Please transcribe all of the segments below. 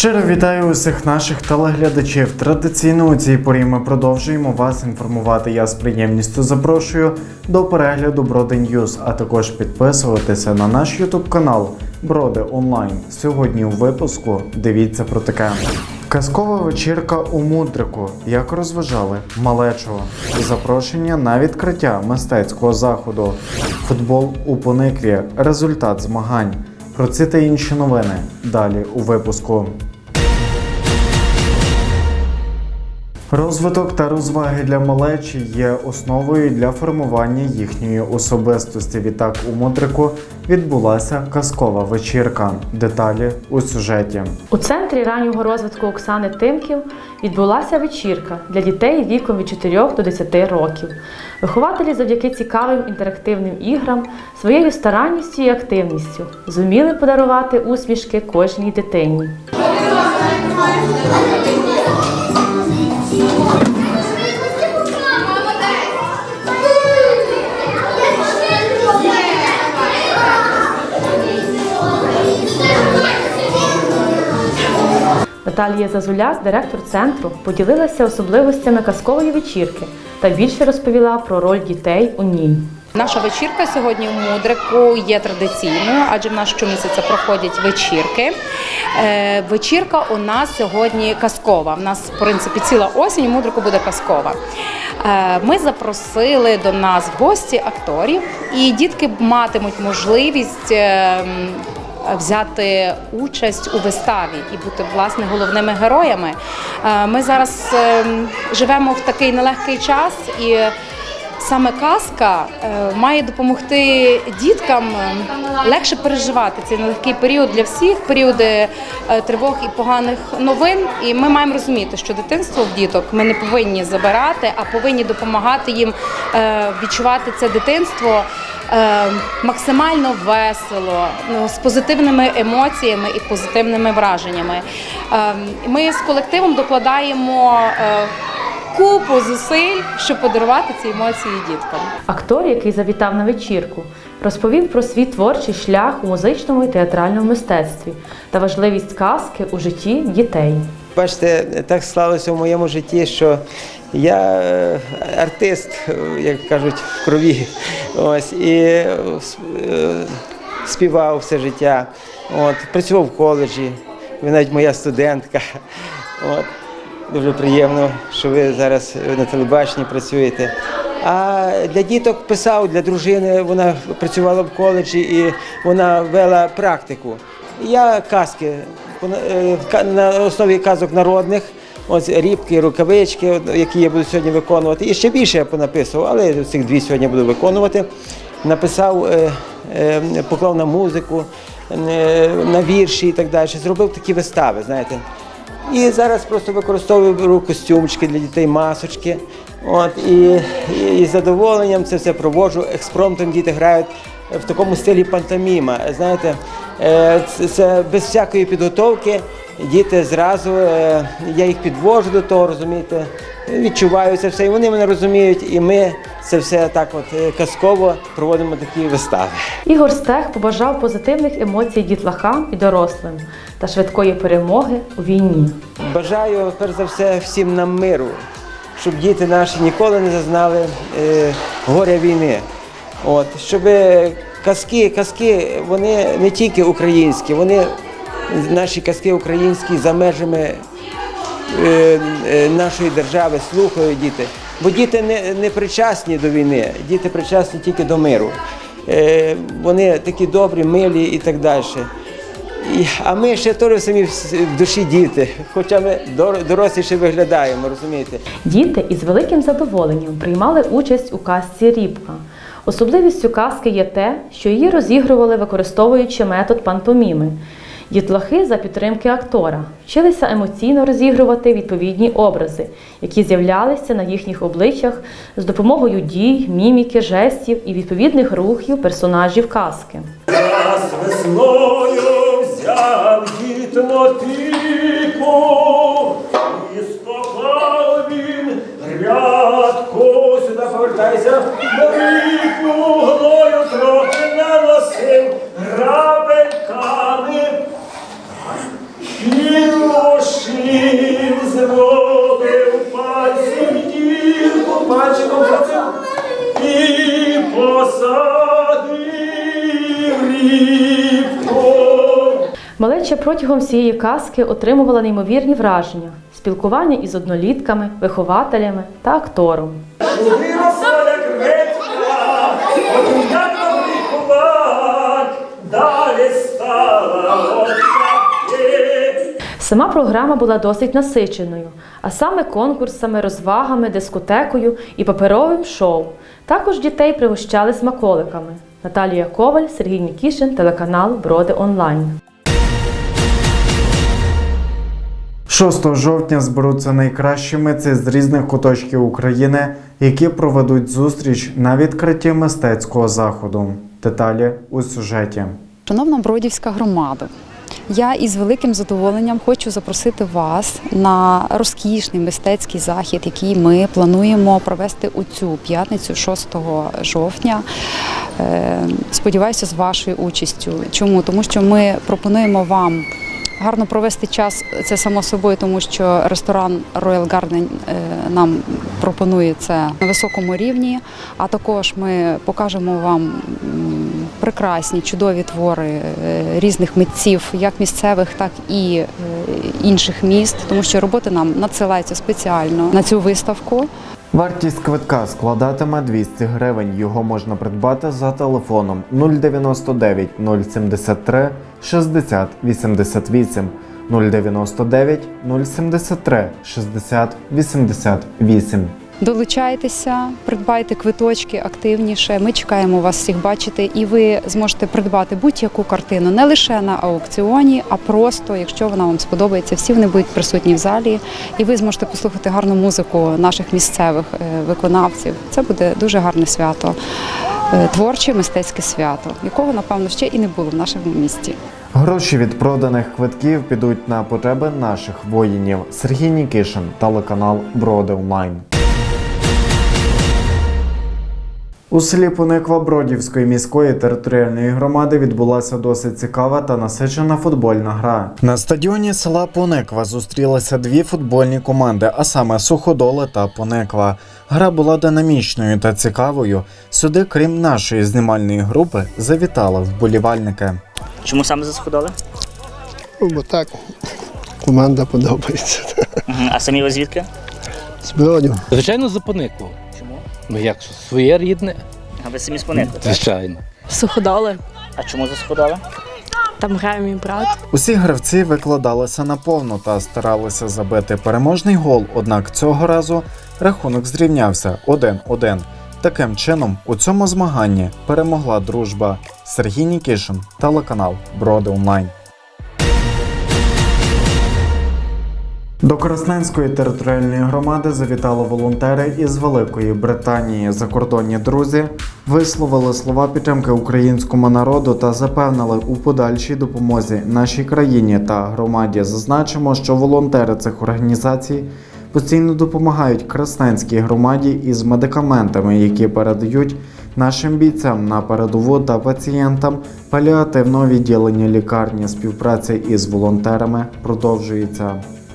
Щиро вітаю усіх наших телеглядачів. Традиційно у цій порі ми продовжуємо вас інформувати. Я з приємністю запрошую до перегляду Броди Ньюз, а також підписуватися на наш Ютуб канал Броди Онлайн. Сьогодні у випуску дивіться про таке. Казкова вечірка у Мудрику. Як розважали малечого. Запрошення на відкриття мистецького заходу. Футбол у Поникві. Результат змагань. Про ці та інші новини далі у випуску. Розвиток та розваги для малечі є основою для формування їхньої особистості. Відтак у Мудрику відбулася казкова вечірка. Деталі у сюжеті. У центрі раннього розвитку Оксани Тимків відбулася вечірка для дітей віком від 4 до 10 років. Вихователі завдяки цікавим інтерактивним іграм, своєю старанністю і активністю зуміли подарувати усмішки кожній дитині. Наталія Зазуляк, директор центру, поділилася особливостями казкової вечірки та більше розповіла про роль дітей у ній. Наша вечірка сьогодні у Мудрику є традиційною, адже в нас щомісяця проходять вечірки. Е, вечірка у нас сьогодні казкова. У нас, в принципі, ціла осінь у Мудрику буде казкова. Е, ми запросили до нас в гості акторів, і дітки матимуть можливість. е, Взяти участь у виставі і бути власне головними героями. Е, Ми зараз ем, живемо в такий нелегкий час, і Саме казка е, має допомогти діткам е, легше переживати цей нелегкий період для всіх, періоди е, тривог і поганих новин. І ми маємо розуміти, що дитинство в діток ми не повинні забирати, а повинні допомагати їм відчувати це дитинство. Е, Максимально весело, ну, з позитивними емоціями і позитивними враженнями. Е, Ми з колективом докладаємо е, купу зусиль, щоб подарувати ці емоції діткам. Актор, який завітав на вечірку, розповів про свій творчий шлях у музичному і театральному мистецтві та важливість казки у житті дітей. Бачите, так склалося в моєму житті, що я е, артист, е, як кажуть, в крові. Ось, і е, співав все життя. От, працював в коледжі, ви навіть моя студентка. От, дуже приємно, що ви зараз на телебаченні працюєте. А для діток писав, для дружини вона працювала в коледжі і вона вела практику. Я казки е, на основі казок народних, ось рібки, рукавички, які я буду сьогодні виконувати. І ще більше я понаписував, але цих дві сьогодні буду виконувати. Написав, е, е, поклав на музику, на вірші і так далі. Зробив такі вистави, знаєте. І зараз просто використовую беру костюмчики для дітей, масочки. От, і, і, і з задоволенням це все проводжу. Експромтом діти грають в такому стилі пантоміма. Знаєте, е, це, без всякої підготовки. Діти зразу, е, я їх підвожу до того, розумієте, відчуваю це все, і вони мене розуміють, і ми це все так от е, казково проводимо такі вистави. Ігор Стех побажав позитивних емоцій дітлахам і дорослим та швидкої перемоги у війні. Бажаю перш за все всім нам миру, щоб діти наші ніколи не зазнали горя війни. От, щоб казки, казки, вони не тільки українські, вони наші казки українські за межами е, е, нашої держави слухають діти. Бо діти не, не причасні до війни, діти причасні тільки до миру. Е, вони такі добрі, милі і так далі. А ми ще теж самі в душі діти, хоча ми дор- дорослі ще виглядаємо, розумієте. Діти із великим задоволенням приймали участь у казці Рібка. Особливістю казки є те, що її розігрували, використовуючи метод пантоміми. Дітлахи за підтримки актора вчилися емоційно розігрувати відповідні образи, які з'являлися на їхніх обличчях з допомогою дій, міміки, жестів і відповідних рухів персонажів казки. Раз весною повертайся, морику, гною трохи наносив, грабельками, і лошив, зробив пальцем дірку, пальчиком працював, і посадив рібку. Малеча протягом всієї казки отримувала неймовірні враження, спілкування із однолітками, вихователями та актором. Виросла Сама програма була досить насиченою, а саме конкурсами, розвагами, дискотекою і паперовим шоу. Також дітей пригощали смаколиками. Наталія Коваль, Сергій Нікішин, телеканал Броди Онлайн. 6 жовтня зберуться найкращі митці з різних куточків України, які проведуть зустріч на відкритті мистецького заходу. Деталі у сюжеті. Шановна Бродівська громада, я із великим задоволенням хочу запросити вас на розкішний мистецький захід, який ми плануємо провести у цю п'ятницю, 6 жовтня. Е, Сподіваюся, з вашою участю. Чому? Тому що ми пропонуємо вам. Гарно провести час, це само собою, тому що ресторан Royal Garden е, нам пропонує це на високому рівні. А також ми покажемо вам прекрасні, чудові твори е, різних митців, як місцевих, так і е, інших міст, тому що роботи нам надсилаються спеціально на цю виставку. Вартість квитка складатиме 200 гривень. Його можна придбати за телефоном 099 073 60 88 099 073 60 88. Долучайтеся, придбайте квиточки активніше. Ми чекаємо вас всіх бачити, і ви зможете придбати будь-яку картину не лише на аукціоні, а просто, якщо вона вам сподобається, всі вони будуть присутні в залі, і ви зможете послухати гарну музику наших місцевих е, виконавців. Це буде дуже гарне свято, е, творче мистецьке свято, якого напевно ще і не було в нашому місті. Гроші від проданих квитків підуть на потреби наших воїнів. Сергій Нікішин, телеканал Броди Онлайн. У селі Пониква Бродівської міської територіальної громади відбулася досить цікава та насичена футбольна гра. На стадіоні села Пониква зустрілися дві футбольні команди, а саме Суходоли та Пониква. Гра була динамічною та цікавою. Сюди, крім нашої знімальної групи, завітали вболівальники. Чому саме засходили? Ну, бо так, команда подобається. А самі ви звідки? З бродів. Звичайно, за поникло. Ну як що, своє рідне? А ви самі з Поникви, так? Звичайно. Суходоли, А чому засходили? там грає мій брат. Усі гравці викладалися наповну та старалися забити переможний гол, однак цього разу рахунок зрівнявся 1-1. Таким чином, у цьому змаганні перемогла дружба Сергій Нікішин, телеканал Броди Онлайн. До Красненської територіальної громади завітали волонтери із Великої Британії. Закордонні друзі висловили слова підтримки українському народу та запевнили у подальшій допомозі нашій країні та громаді. Зазначимо, що волонтери цих організацій постійно допомагають Красненській громаді із медикаментами, які передають нашим бійцям на передову та пацієнтам паліативного відділення лікарні. Співпраця із волонтерами продовжується.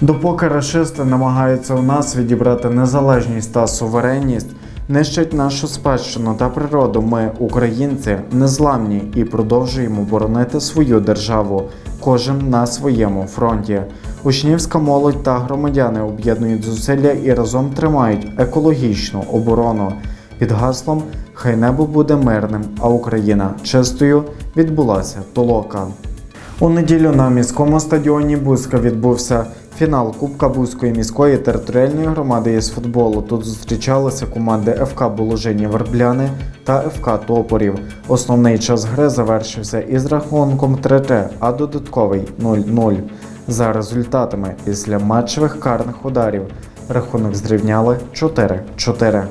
Допоки рашисти намагаються у нас відібрати незалежність та суверенність, нищать нашу спадщину та природу, ми, українці, незламні і продовжуємо боронити свою державу, кожен на своєму фронті. Учнівська молодь та громадяни об'єднують зусилля і разом тримають екологічну оборону. Під гаслом Хай небо буде мирним, а Україна чистою відбулася толока. У неділю на міському стадіоні Бузька відбувся Фінал Кубка Бузької міської територіальної громади із футболу. Тут зустрічалися команди ФК Боложині Вербляни та ФК Топорів. Основний час гри завершився із рахунком 3-3, а додатковий 0-0. За результатами після матчевих карних ударів рахунок зрівняли 4-4.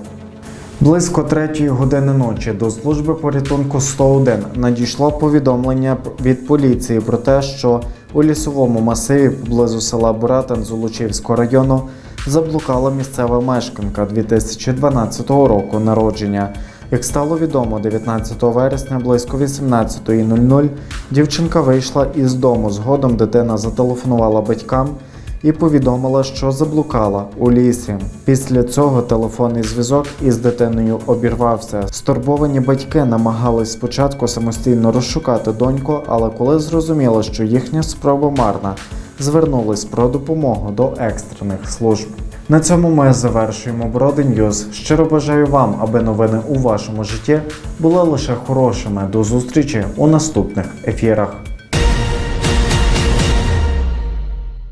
Близько третьої години ночі до служби порятунку 101 надійшло повідомлення від поліції про те, що у лісовому масиві поблизу села Буратин Золочівського району заблукала місцева мешканка 2012 року народження. Як стало відомо, 19 вересня близько 18.00 дівчинка вийшла із дому. Згодом дитина зателефонувала батькам і повідомила, що заблукала у лісі. Після цього телефонний зв'язок із дитиною обірвався. Стурбовані батьки намагались спочатку самостійно розшукати доньку, але коли зрозуміли, що їхня спроба марна, звернулись про допомогу до екстрених служб. На цьому ми завершуємо Броди Ньюз. Щиро бажаю вам, аби новини у вашому житті були лише хорошими. До зустрічі у наступних ефірах.